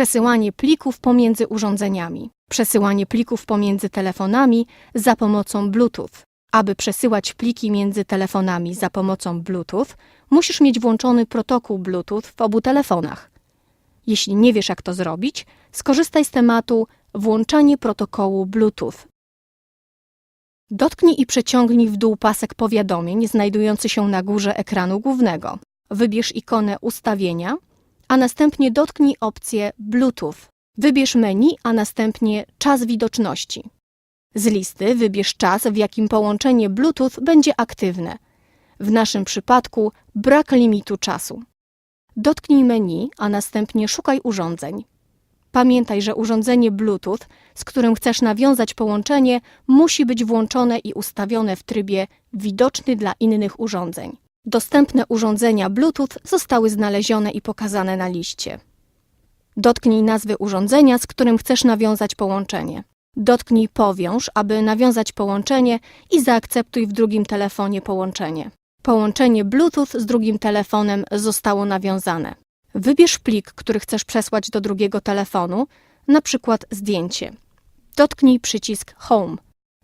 Przesyłanie plików pomiędzy urządzeniami. Przesyłanie plików pomiędzy telefonami za pomocą Bluetooth. Aby przesyłać pliki między telefonami za pomocą Bluetooth, musisz mieć włączony protokół Bluetooth w obu telefonach. Jeśli nie wiesz, jak to zrobić, skorzystaj z tematu Włączanie protokołu Bluetooth. Dotknij i przeciągnij w dół pasek powiadomień znajdujący się na górze ekranu głównego. Wybierz ikonę Ustawienia, a następnie dotknij opcję Bluetooth. Wybierz menu, a następnie Czas widoczności. Z listy wybierz czas, w jakim połączenie Bluetooth będzie aktywne. W naszym przypadku brak limitu czasu. Dotknij menu, a następnie szukaj urządzeń. Pamiętaj, że urządzenie Bluetooth, z którym chcesz nawiązać połączenie, musi być włączone i ustawione w trybie widoczny dla innych urządzeń. Dostępne urządzenia Bluetooth zostały znalezione i pokazane na liście. Dotknij nazwy urządzenia, z którym chcesz nawiązać połączenie. Dotknij powiąż, aby nawiązać połączenie i zaakceptuj w drugim telefonie połączenie. Połączenie Bluetooth z drugim telefonem zostało nawiązane. Wybierz plik, który chcesz przesłać do drugiego telefonu, na przykład zdjęcie. Dotknij przycisk Home.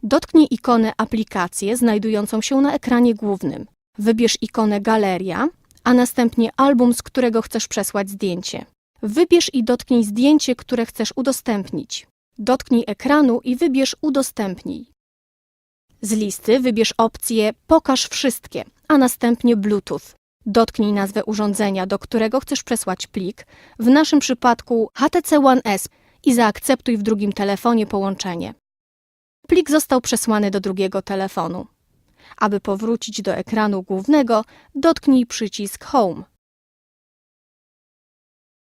Dotknij ikonę Aplikacje znajdującą się na ekranie głównym. Wybierz ikonę Galeria, a następnie album, z którego chcesz przesłać zdjęcie. Wybierz i dotknij zdjęcie, które chcesz udostępnić. Dotknij ekranu i wybierz Udostępnij. Z listy wybierz opcję Pokaż wszystkie, a następnie Bluetooth. Dotknij nazwę urządzenia, do którego chcesz przesłać plik, w naszym przypadku HTC One S i zaakceptuj w drugim telefonie połączenie. Plik został przesłany do drugiego telefonu. Aby powrócić do ekranu głównego, dotknij przycisk Home.